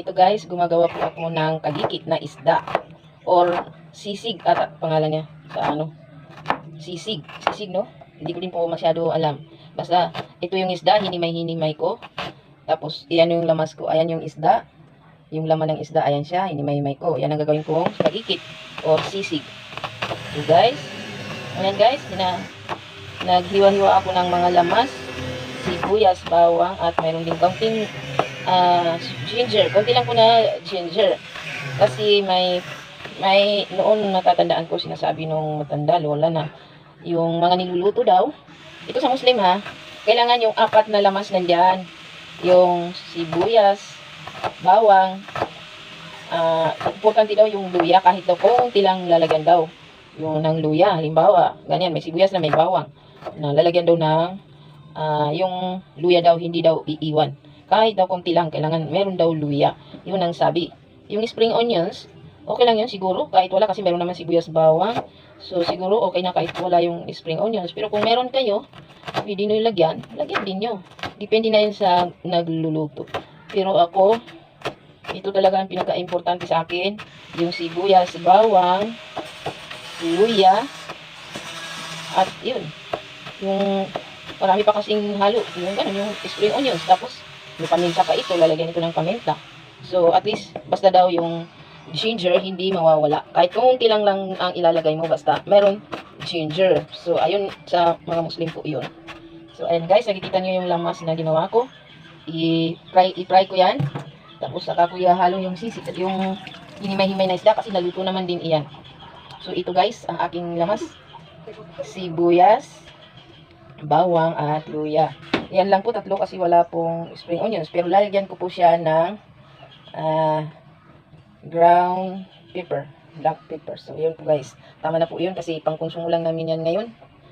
Ito guys, gumagawa po ako ng kagikit na isda. Or sisig ata pangalan niya sa ano. Sisig. Sisig no? Hindi ko din po masyado alam. Basta ito yung isda, hinimay-hinimay ko. Tapos iyan yung lamas ko, ayan yung isda. Yung laman ng isda, ayan siya, hinimay-himay ko. Yan ang gagawin kong kagikit or sisig. So guys, ayan guys, hina, naghiwa-hiwa ako ng mga lamas, sibuyas, bawang, at mayroon din kaunting ah, ginger. Kunti lang po na ginger. Kasi may may noon natatandaan ko sinasabi nung matanda lola na yung mga niluluto daw. Ito sa muslim ha? Kailangan yung apat na lamas nandyan. Yung sibuyas bawang ah importante daw yung luya. Kahit daw konti lang lalagyan daw yung ng luya. Halimbawa ganyan may sibuyas na may bawang na lalagyan daw ng ah, yung luya daw hindi daw iiwan kahit daw konti lang kailangan meron daw luya. Yun ang sabi. Yung spring onions okay lang yun siguro. Kahit wala kasi meron naman sibuyas bawang. So siguro okay na kahit wala yung spring onions. Pero kung meron kayo pwede nyo ilagyan lagyan din nyo. Depende na yun sa nagluluto. Pero ako ito talaga ang pinaka-importante sa akin. Yung sibuyas bawang luya at yun. Yung marami pa kasing halo. Yung ganun yung spring onions. Tapos may paminta pa ito lalagyan ito ng paminta so at least basta daw yung ginger hindi mawawala. Kahit konti lang lang ang ilalagay mo basta meron ginger. So ayun sa mga Muslim po 'yun. So ayan guys, nakikita niyo yung lamas na ginawa ko. I-fry i-fry ko 'yan. Tapos saka ko ihalo yung sisig at yung hinimay-himay na isda kasi naluto naman din iyan. So ito guys, ang aking lamas. Sibuyas, bawang at luya. Yan lang po tatlo kasi wala pong spring onions. Pero lalagyan ko po siya ng ah ground pepper, black pepper. So, yun po guys. Tama na po yun kasi pangkonsumo lang namin yan ngayon.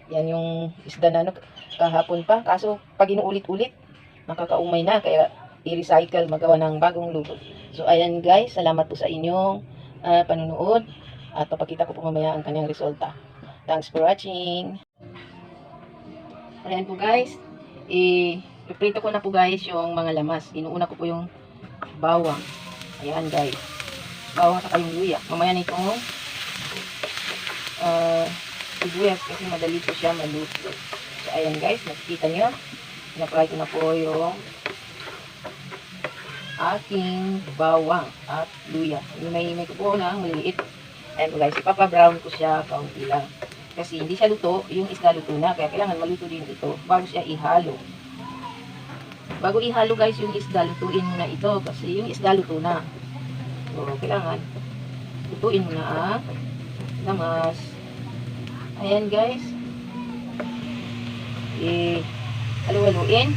Yan yung isda na ano, kahapon pa. Kaso, pag inuulit-ulit, makakaumay na. Kaya, i-recycle, magawa ng bagong luto. So, ayan guys. Salamat po sa inyong ah, panunood. At papakita ko po mamaya ang kanyang resulta. Thanks for watching. Ayan po guys. I-prito ko na po guys yung mga lamas. Inuuna ko po yung bawang. Ayan guys bawang sa kayong luya. Mamaya nito uh, sibuyas kasi madali po siya maluto. So, ayan guys, nakikita nyo. Na-fry ko na po yung aking bawang at luya. May may ko po na maliliit. Ayan po guys, ipapa-brown ko siya kaunti lang. Kasi hindi siya luto, yung isda luto na. Kaya kailangan maluto din ito bago siya ihalo. Bago ihalo guys yung isda, lutuin mo na ito. Kasi yung isda luto na. So, kailangan lutuin mo na ang. Ayan guys. Eh, halu-haluin.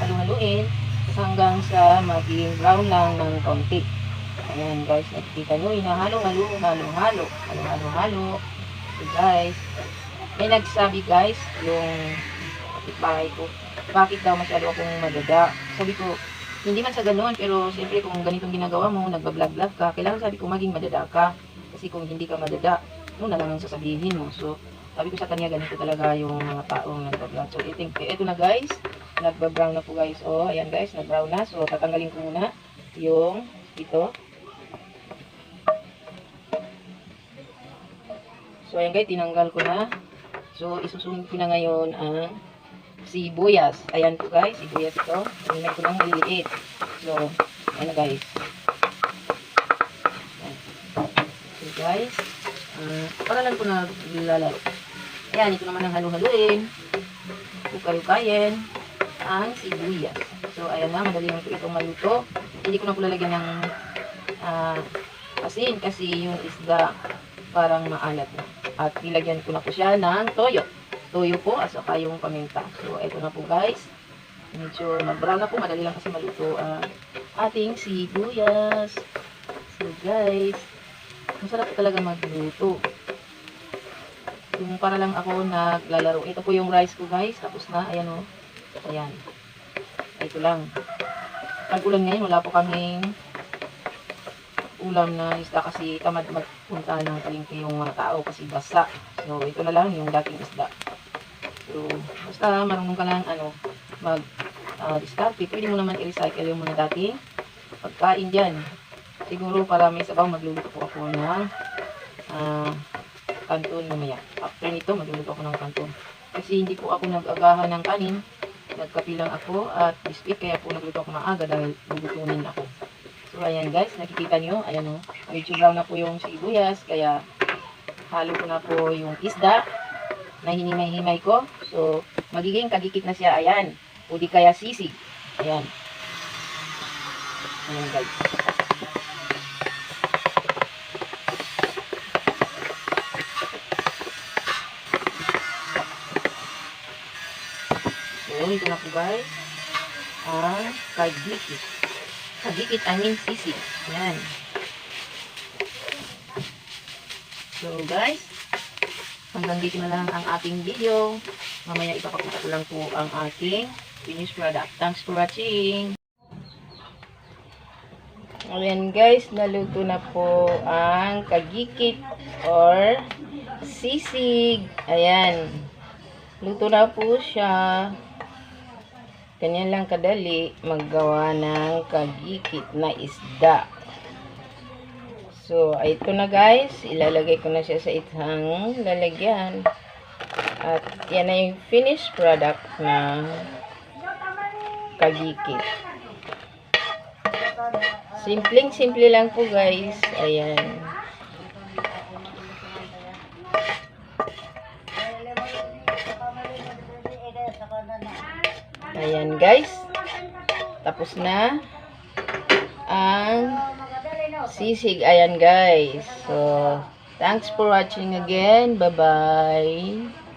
Halu-haluin. Hanggang sa maging brown lang ng konti. Ayan guys, nakikita nyo, hinahalo-halo, halo-halo, halo-halo-halo. So guys, may nagsabi guys, yung kapitbahay ko, bakit daw masyado akong madada. Sabi ko, hindi man sa ganoon, pero siyempre kung ganitong ginagawa mo, nagbablog-vlog ka, kailangan sabi ko maging madada ka. Kasi kung hindi ka madada, ano na lang ang sasabihin mo. So, sabi ko sa kanya, ganito talaga yung mga taong nagbablog. So, I think, ito na guys, nagbabrown na po guys. O, ayan guys, nagbrown na. So, tatanggalin ko muna yung ito. So, ayan guys, tinanggal ko na. So, isusunod ko na ngayon ang sibuyas. Ayan po guys, sibuyas ito. Hinimay ko ng maliliit. So, ayan guys. So guys, uh, para lang po na lalaro. Ayan, ito naman ang halu-haluin. Ukay-ukayin ang sibuyas. So, ayan na, madali lang po itong maluto. Hindi ko na po lalagyan ng uh, asin kasi yung isda parang maalat na. At nilagyan ko na po siya ng toyo toyo po at saka yung paminta. So, ito na po guys. Medyo mag-brown na po. Madali lang kasi maluto ang ating sibuyas. So, guys. Masarap talaga magluto. Yung para lang ako naglalaro. Ito po yung rice ko guys. Tapos na. Ayan o. Oh. Ayan. Ito lang. Pag-ulan ngayon, wala po kaming ulam na isda kasi tamad magpunta ng palengke yung mga tao kasi basa. So, ito na lang yung dating isda. So, basta marunong ka lang ano, mag uh. Pwede mo naman i-recycle yung mga dating pagkain dyan. Siguro para may sabaw, magluluto po ako ng ah, kanton mamaya. After nito, magluluto ako ng kanton. Kasi hindi po ako nag-agahan ng kanin. Nagkape lang ako at biscuit, kaya po nagluto ako maaga dahil gugutunin ako. So, ayan guys, nakikita nyo, ayan o, medyo brown na po yung sibuyas, kaya halo ko na po yung isda na hinimay-himay ko. So, magiging kagikit na siya, ayan. O di kaya sisig. Ayan. Ayan guys. So, ito na po guys. Ang kagikit. Kagikit, I mean sisig. Ayan. So guys, hanggang dito na lang ang ating video. Mamaya ipapakita ko lang po ang ating finished product. Thanks for watching. Ayan guys, naluto na po ang kagikit or sisig. Ayan. Luto na po siya. Ganyan lang kadali maggawa ng kagikit na isda. So, ito na guys. Ilalagay ko na siya sa isang lalagyan. At yan na yung finished product ng kagikit. Simpleng simple lang po guys. Ayan. Ayan guys. Tapos na ang sisig. Ayan guys. So, thanks for watching again. Bye-bye.